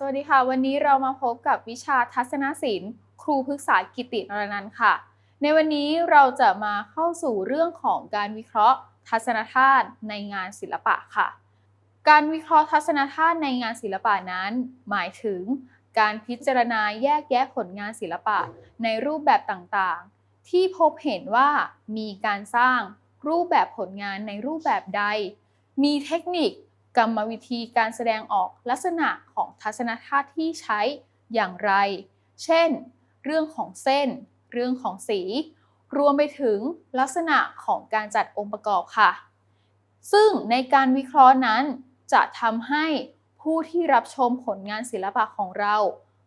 สวัสดีค่ะ วันนี้เรามาพบกับวิชาทัศนศิลป์ ครูพฤกษากิตินรนันท์ค่ะ ในวันนี้เราจะมาเข้าสู่เรื่องของการวิเคราะห์ ทัศนธาตุในงานศิลปะค่ะ การวิเคราะห์ทัศนธาตุในงานศิลปะนั้น หมายถึง การพิจารณาแยกแยะผลงานศิลปะในรูปแบบต่างๆ ที่พบเห็นว่ามีการสร้างรูปแบบผลงานในรูปแบบใด มีเทคนิค กรรมวิธีการแสดงออกลักษณะของทัศนธาตุที่ใช้อย่างไร เช่น เรื่องของเส้น เรื่องของสี รวมไปถึงลักษณะของการจัดองค์ประกอบค่ะ ซึ่งในการวิเคราะห์นั้น จะทำให้ผู้ที่รับชมผลงานศิลปะของเรา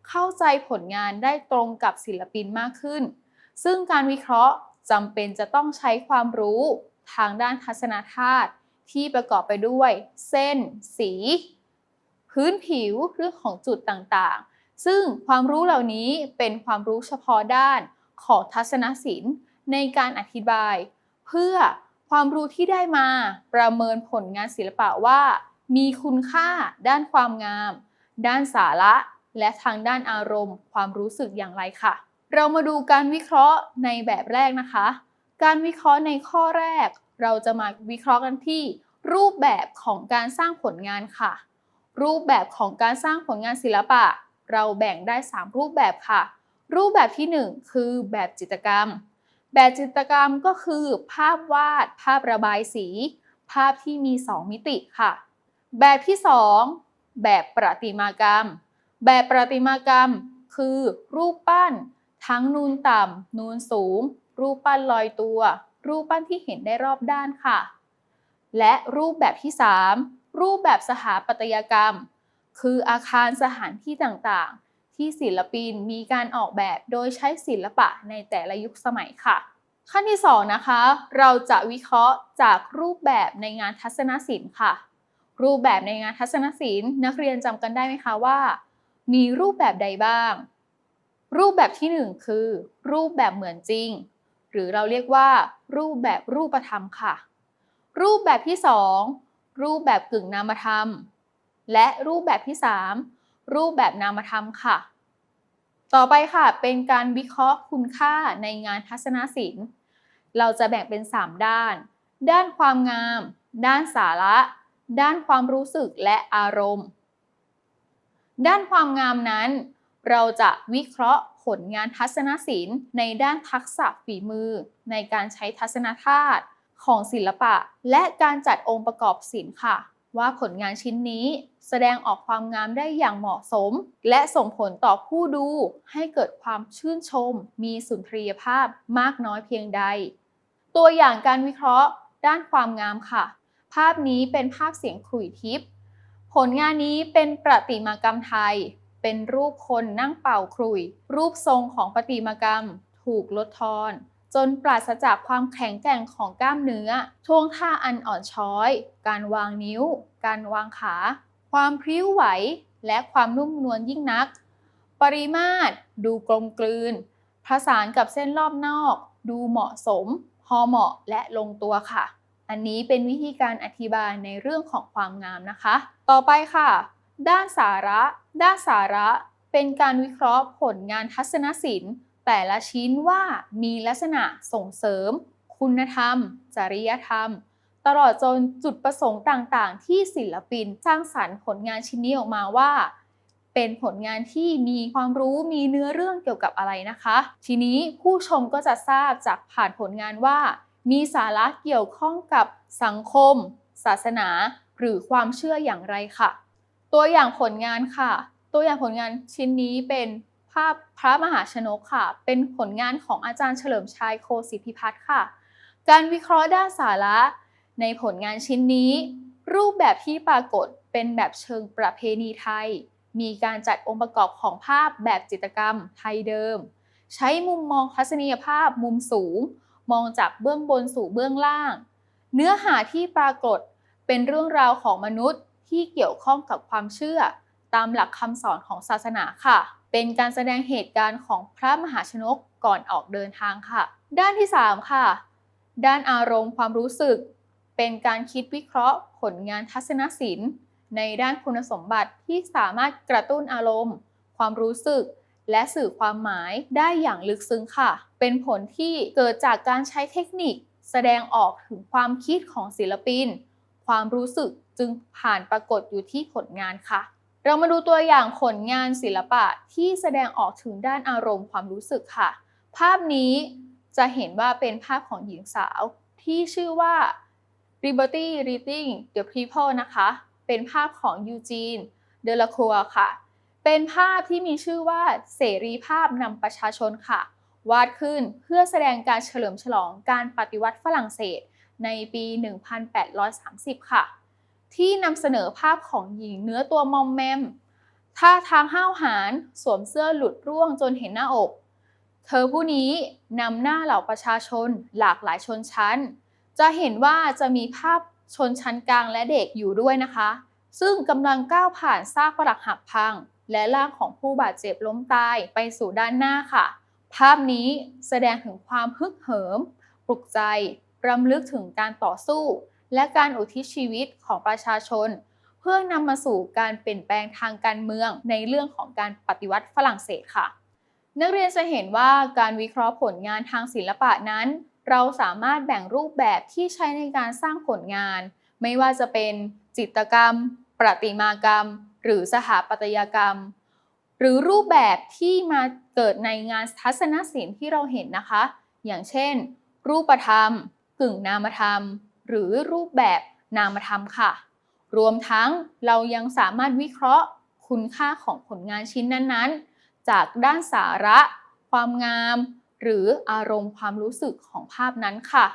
เข้าใจผลงานได้ตรงกับศิลปินมากขึ้น ซึ่งการวิเคราะห์จำเป็นจะต้องใช้ความรู้ ทางด้านทัศนธาตุ ที่ประกอบไปด้วยเส้น สี พื้นผิวเรื่องของจุดต่างๆ ซึ่งความรู้เหล่านี้เป็นความรู้เฉพาะด้านของทัศนศิลป์ในการอธิบาย เพื่อความรู้ที่ได้มาประเมินผลงานศิลปะว่า มีคุณค่าด้านความงาม ด้านสาระ และทางด้านอารมณ์ ความรู้สึกอย่างไรค่ะ เรามาดูการวิเคราะห์ในแบบแรกนะคะ การวิเคราะห์ในข้อแรก เราจะมาวิเคราะห์กันที่รูปแบบของการสร้างผลงานค่ะ รูปแบบของการสร้างผลงานศิลปะ เราแบ่งได้ 3 รูปแบบค่ะ รูปแบบที่ 1 คือแบบจิตรกรรม แบบจิตรกรรมก็คือ ภาพวาด ภาพระบายสี ภาพที่มี 2 มิติค่ะ แบบที่ 2 แบบประติมากรรม แบบประติมากรรม คือรูปปั้น ทั้งนูนต่ำนูนสูง รูปปั้นลอยตัว รูปปั้นที่เห็นได้รอบด้านค่ะ และรูปแบบที่ 3 รูปแบบสถาปัตยกรรม คืออาคารสถานที่ต่างๆ ที่ศิลปินมีการออกแบบโดยใช้ศิลปะในแต่ละยุคสมัยค่ะ ขั้นที่ 2 นะคะ เราจะวิเคราะห์จากรูปแบบในงานทัศนศิลป์ค่ะ รูปแบบในงานทัศนศิลป์ นักเรียนจำกันได้ไหมคะว่า มีรูปแบบใดบ้าง รูปแบบที่ 1 คือ รูปแบบเหมือนจริง หรือเราเรียกว่า รูปแบบรูปธรรมค่ะ รูปแบบที่ 2 รูปแบบกึ่งนามธรรม และรูปแบบที่ 3 รูปแบบนามธรรมค่ะ ต่อไปค่ะ เป็นการวิเคราะห์คุณค่าในงานทัศนศิลป์ เราจะแบ่งเป็น 3 ด้าน ด้านความงาม ด้านสาระ ด้านความรู้สึกและอารมณ์ ด้านความงามนั้น เราจะวิเคราะห์ผลงานทัศนศิลป์ ในด้านทักษะฝีมือ ในการใช้ทัศนธาตุของศิลปะ และการจัดองค์ประกอบศิลป์ค่ะ ว่าผลงานชิ้นนี้ แสดงออกความงามได้อย่างเหมาะสม และส่งผลต่อผู้ดูให้เกิดความชื่นชม มีสุนทรียภาพมากน้อยเพียงใด ตัวอย่างการวิเคราะห์ ด้านความงามค่ะ ภาพนี้เป็นภาพเสียงขลุ่ยทิพย์ผลงานนี้เป็นประติมากรรมไทย เป็นรูปคนนั่งเป่าขลุ่ยรูปทรงของประติมากรรม ถูกลดทอน จนปราศจากความแข็งแกร่งของกล้ามเนื้อ ท่วงท่าอันอ่อนช้อย การวางนิ้ว การวางขา ความพริ้วไหว และความนุ่มนวลยิ่งนัก ปริมาตร ดูกลมกลืนผสานกับเส้นรอบนอก ดูเหมาะสม พอเหมาะและลงตัวค่ะ อันนี้เป็นวิธีการอธิบายในเรื่องของความงามนะคะ ต่อไปค่ะ ด้านสาระ ด้านสาระ เป็นการวิเคราะห์ผลงานทัศนศิลป์ แต่ละชิ้นว่ามีลักษณะส่งเสริม คุณธรรม จริยธรรม ตลอดจนจุดประสงค์ต่างๆ ที่ศิลปินสร้างสรรค์ผลงานชิ้นนี้ออกมาว่า เป็นผลงานที่มีความรู้มีเนื้อเรื่องเกี่ยวกับอะไรนะคะ ทีนี้ผู้ชมก็จะทราบจากผ่านผลงานว่า มีสาระเกี่ยวข้องกับสังคม ศาสนา หรือความเชื่ออย่างไรค่ะ ตัวอย่างผลงานค่ะ ตัวอย่างผลงานชิ้นนี้เป็นภาพพระมหาชนกค่ะ เป็นผลงานของอาจารย์เฉลิมชัยโคสิทธิพัฒน์ค่ะ การวิเคราะห์ด้านสาระ ในผลงานชิ้นนี้ รูปแบบที่ปรากฏเป็นแบบเชิงประเพณีไทย มีการจัดองค์ประกอบของภาพแบบจิตรกรรมไทยเดิม ใช้มุมมองทัศนียภาพมุมสูง มองจากเบื้องบนสู่เบื้องล่าง เนื้อหาที่ปรากฏเป็นเรื่องราวของมนุษย์ ที่เกี่ยวข้องกับความเชื่อ ตามหลักคำสอนของศาสนาค่ะ เป็นการแสดงเหตุการณ์ของพระมหาชนกก่อนออกเดินทางค่ะ ด้านที่ 3 ค่ะ ด้านอารมณ์ความรู้สึก เป็นการคิดวิเคราะห์ ผลงานทัศนศิลป์ ในด้านคุณสมบัติที่สามารถกระตุ้นอารมณ์ ความรู้สึกและสื่อความหมายได้อย่างลึกซึ้งค่ะ เป็นผลที่เกิดจากการใช้เทคนิค แสดงออกถึงความคิดของศิลปิน ความรู้สึก จึงผ่านปรากฏอยู่ที่ผลงานค่ะ เรามาดูตัวอย่างผลงานศิลปะที่แสดงออกถึงด้านอารมณ์ความรู้สึกค่ะ ภาพนี้จะเห็นว่าเป็นภาพของหญิงสาว ที่ชื่อว่า Liberty Reading the People นะคะ เป็นภาพของยูจีนเดลาคัวค่ะ เป็นภาพที่มีชื่อว่าเสรีภาพนำประชาชนค่ะ วาดขึ้นเพื่อแสดงการเฉลิมฉลองการปฏิวัติฝรั่งเศสในปี 1830 ค่ะ ที่นำเสนอภาพของหญิงเนื้อตัวมอมแมมท่าทางห้าวหาญสวมเสื้อหลุดร่วงจนเห็นหน้าอก เธอผู้นี้นำหน้าเหล่าประชาชนหลากหลายชนชั้น จะเห็นว่าจะมีภาพชนชั้นกลางและเด็กอยู่ด้วยนะคะ ซึ่งกำลังก้าวผ่านซากปรักหักพัง และร่างของผู้บาดเจ็บล้มตายไปสู่ด้านหน้าค่ะ ภาพนี้แสดงถึงความฮึกเหิม ปลุกใจรำลึกถึงการต่อสู้ และการอุทิศชีวิตของประชาชน เพื่อนำมาสู่การเปลี่ยนแปลงทางการเมืองในเรื่องของการปฏิวัติฝรั่งเศสค่ะ นักเรียนจะเห็นว่าการวิเคราะห์ผลงานทางศิลปะนั้น เราสามารถแบ่งรูปแบบที่ใช้ในการสร้างผลงาน ไม่ว่าจะเป็นจิตรกรรม ประติมากรรม หรือสถาปัตยกรรม หรือรูปแบบที่มาเกิดในงานทัศนศิลป์ที่เราเห็นนะคะ อย่างเช่น รูปธรรม กึ่งนามธรรม หรือรูปแบบนามธรรมค่ะ รวมทั้งเรายังสามารถวิเคราะห์คุณค่าของผลงานชิ้นนั้นๆ จากด้านสาระ ความงาม หรืออารมณ์ความรู้สึกของภาพนั้นค่ะ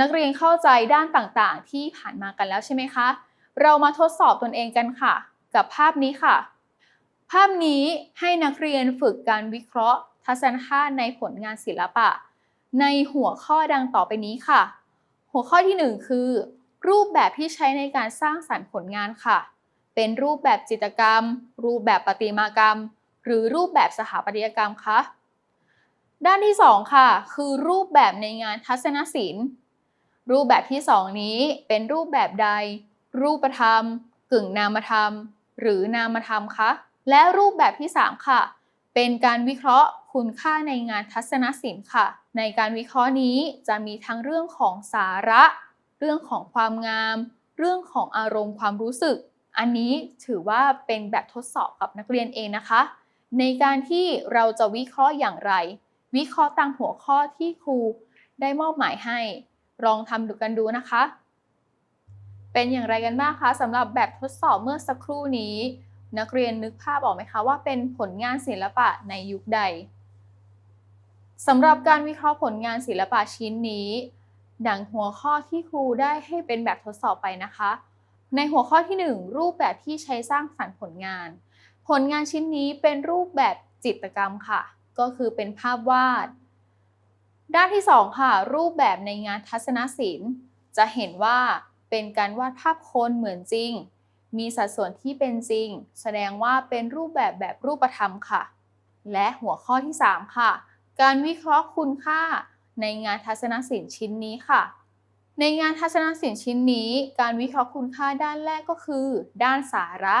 นักเรียนเข้าใจด้านต่างๆ ที่ผ่านมากันแล้วใช่ไหมคะ เรามาทดสอบตนเองกันค่ะ กับภาพนี้ค่ะ ภาพนี้ให้นักเรียนฝึกการวิเคราะห์ ทัศนคติในผลงานศิลปะ ในหัวข้อดังต่อไปนี้ค่ะ หัวข้อที่ 1 คือ รูปแบบที่ใช้ในการสร้างสรรค์ผลงานค่ะ เป็นรูปแบบจิตรกรรม รูปแบบประติมากรรม หรือรูปแบบสถาปัตยกรรมคะด้านที่ 2 ค่ะ คือรูปแบบในงานทัศนศิลป์ รูปแบบที่ 2 นี้เป็นรูปแบบใด รูปธรรม กึ่งนามธรรม หรือนามธรรมคะและรูปแบบที่ 3 ค่ะ เป็นการวิเคราะห์คุณค่าในงานทัศนศิลป์ค่ะ ในการวิเคราะห์นี้จะมีทั้งเรื่องของสาระ เรื่องของความงาม เรื่องของอารมณ์ความรู้สึก อันนี้ถือว่าเป็นแบบทดสอบกับนักเรียนเองนะคะ ในการที่เราจะวิเคราะห์อย่างไร วิเคราะห์ตามหัวข้อที่ครูได้มอบหมายให้ ลองทำดูกันดูนะคะ เป็นอย่างไรกันบ้างคะสำหรับแบบทดสอบเมื่อสักครู่นี้ นักเรียนนึกภาพออกไหมคะว่าเป็นผลงานศิลปะในยุคใด สำหรับการวิเคราะห์ผลงานศิลปะชิ้นนี้ ดังหัวข้อที่ครูได้ให้เป็นแบบทดสอบไปนะคะ ในหัวข้อที่ 1 รูปแบบที่ใช้สร้างสรรค์ผลงาน ผลงานชิ้นนี้เป็นรูปแบบจิตรกรรมค่ะ ก็คือเป็นภาพวาด ด้านที่ 2 ค่ะ รูปแบบในงานทัศนศิลป์ จะเห็นว่าเป็นการวาดภาพคนเหมือนจริง มีสัดส่วนที่เป็นจริง แสดงว่าเป็นรูปแบบแบบรูปธรรมค่ะ และหัวข้อที่ 3 ค่ะ การวิเคราะห์คุณค่าในงานทัศนศิลป์ชิ้นนี้ค่ะ ในงานทัศนศิลป์ชิ้นนี้ การวิเคราะห์คุณค่าด้านแรกก็คือ ด้านสาระ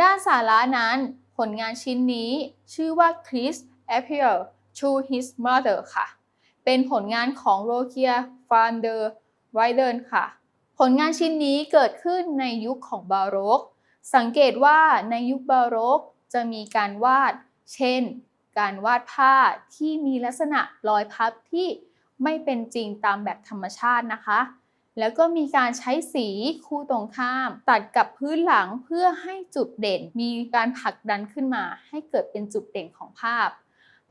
ด้านสาระนั้น ผลงานชิ้นนี้ ชื่อว่า Chris appeal to his mother ค่ะ เป็นผลงานของโรเคียฟานเดอร์ไวเดนค่ะ ผลงานชิ้นนี้เกิดขึ้นในยุคของบาโรก สังเกตว่าในยุคบาโรกจะมีการวาด เช่น การวาดผ้าที่มีลักษณะรอยพับที่ไม่เป็นจริงตามแบบธรรมชาตินะคะ แล้วก็มีการใช้สีคู่ตรงข้าม ตัดกับพื้นหลังเพื่อให้จุดเด่น มีการผลักดันขึ้นมา ให้เกิดเป็นจุดเด่นของภาพ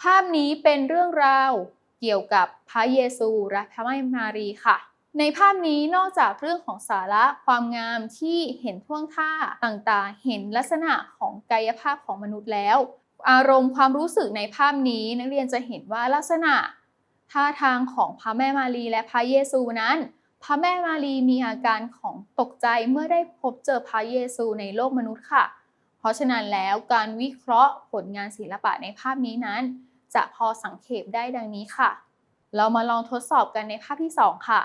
ภาพนี้เป็นเรื่องราวเกี่ยวกับพระเยซูและพระแม่มารีค่ะในภาพนี้นอกจากเรื่องของสาระความงามที่เห็นท่วงท่าต่างๆ เห็นลักษณะของกายภาพของมนุษย์แล้ว อารมณ์ความรู้สึกในภาพนี้ นักเรียนจะเห็นว่าลักษณะท่าทางของพระแม่มารีและพระเยซูนั้น พระแม่มารีมีอาการของตกใจเมื่อได้พบเจอพระเยซูในโลกมนุษย์ค่ะ เพราะฉะนั้นแล้วการวิเคราะห์ผลงานศิลปะในภาพนี้นั้น จะพอสังเขปได้ดังนี้ค่ะ เรามาลองทดสอบกันในภาพที่ 2 ค่ะ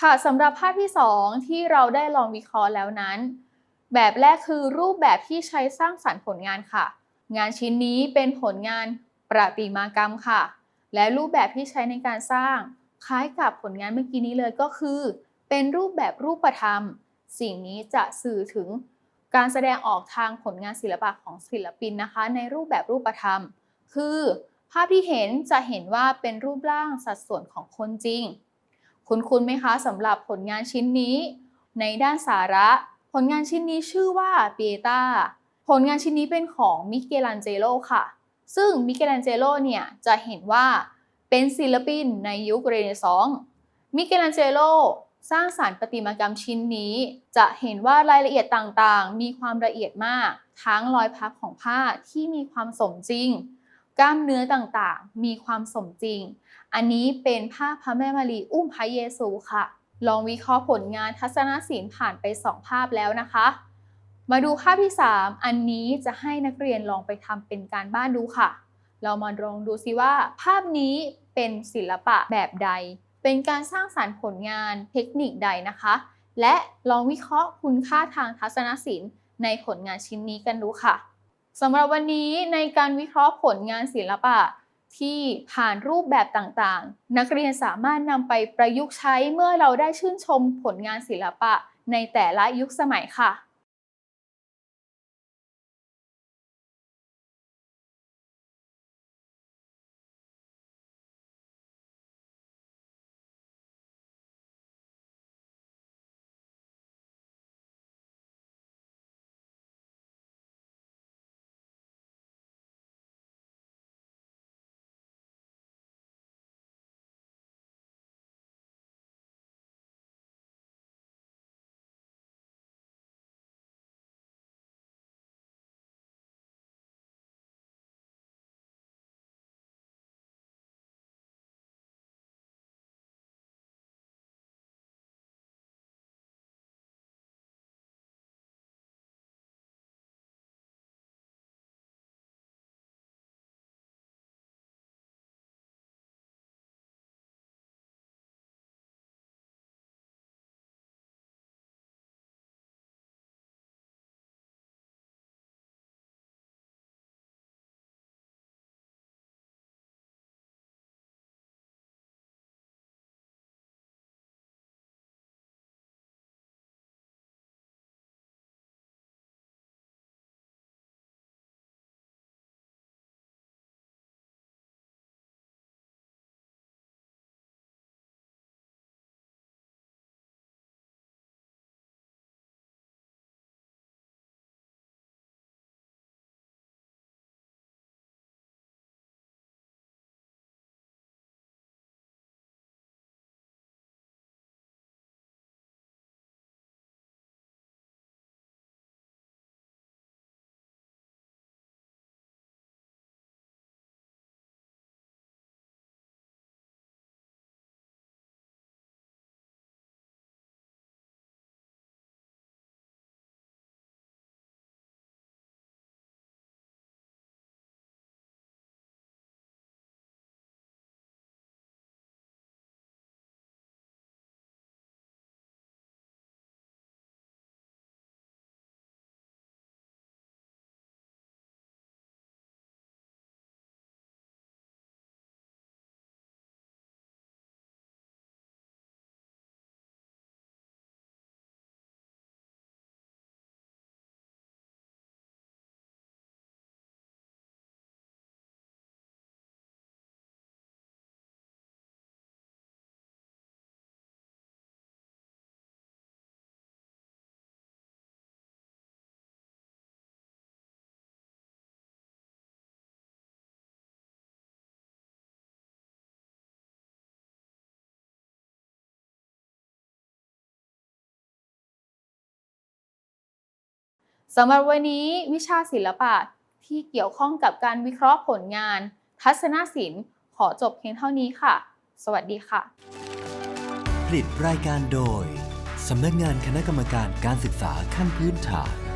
ค่ะสำหรับภาพที่ 2 ที่เราได้ลองวิเคราะห์แล้วนั้น แบบแรกคือรูปแบบที่ใช้สร้างสรรค์ผลงานค่ะ งานชิ้นนี้เป็นผลงานประติมากรรมค่ะ และรูปแบบที่ใช้ในการสร้าง คล้ายกับผลงานเมื่อกี้นี้เลยก็คือ เป็นรูปแบบรูปธรรม สิ่งนี้จะสื่อถึงการแสดงออกทางผลงานศิลปะของศิลปินนะคะ ในรูปแบบรูปธรรม คือ ภาพที่เห็นจะเห็นว่าเป็นรูปร่างสัดส่วนของคนจริง คุณคุณไหมคะสำหรับผลงานชิ้นนี้ ในด้านสาระ ผลงานชิ้นนี้ชื่อว่าเปียตา ผลงานชิ้นนี้เป็นของมิเกลันเจโลค่ะ ซึ่งมิเกลันเจโลเนี่ยจะเห็นว่าเป็นศิลปินในยุคเรเนซองส์มิเกลันเจโลสร้างสารรค์ประติมากรรมชิ้นนี้ จะเห็นว่ารายละเอียดต่างๆ มีความละเอียดมาก ทั้งรอยพับของผ้าที่มีความสมจริง กล้ามเนื้อต่างๆ มีความสมจริง อันนี้เป็นภาพพระแม่มารีอุ้มพระเยซูค่ะ ลองวิเคราะห์ผลงานทัศนศิลป์ผ่านไป 2 ภาพแล้วนะคะ มาดูภาพที่ 3 อันนี้จะให้นักเรียนลองไปทำเป็นการบ้านดูค่ะ เรามาลองดูซิว่า ภาพนี้เป็นศิลปะแบบใด เป็นการสร้างสารรค์ผลงานเทคนิคใดนะคะ และลองวิเคราะห์คุณค่าทางทัศนศิลป์ ในผลงานชิ้นนี้กันดูค่ะสำหรับวันนี้ในการวิเคราะห์ผลงานศิลปะที่ผ่านรูปแบบต่างๆ นักเรียนสามารถนำไปประยุกต์ใช้เมื่อเราได้ชื่นชมผลงานศิลปะในแต่ละยุคสมัยค่ะ สำหรับวันนี้วิชาศิลปะที่เกี่ยวข้องกับการวิเคราะห์ผลงาน ทัศนศิลป์ ขอจบเพียงเท่านี้ค่ะ สวัสดีค่ะ ผลิตรายการโดย สำนักงานคณะกรรมการการศึกษาขั้นพื้นฐาน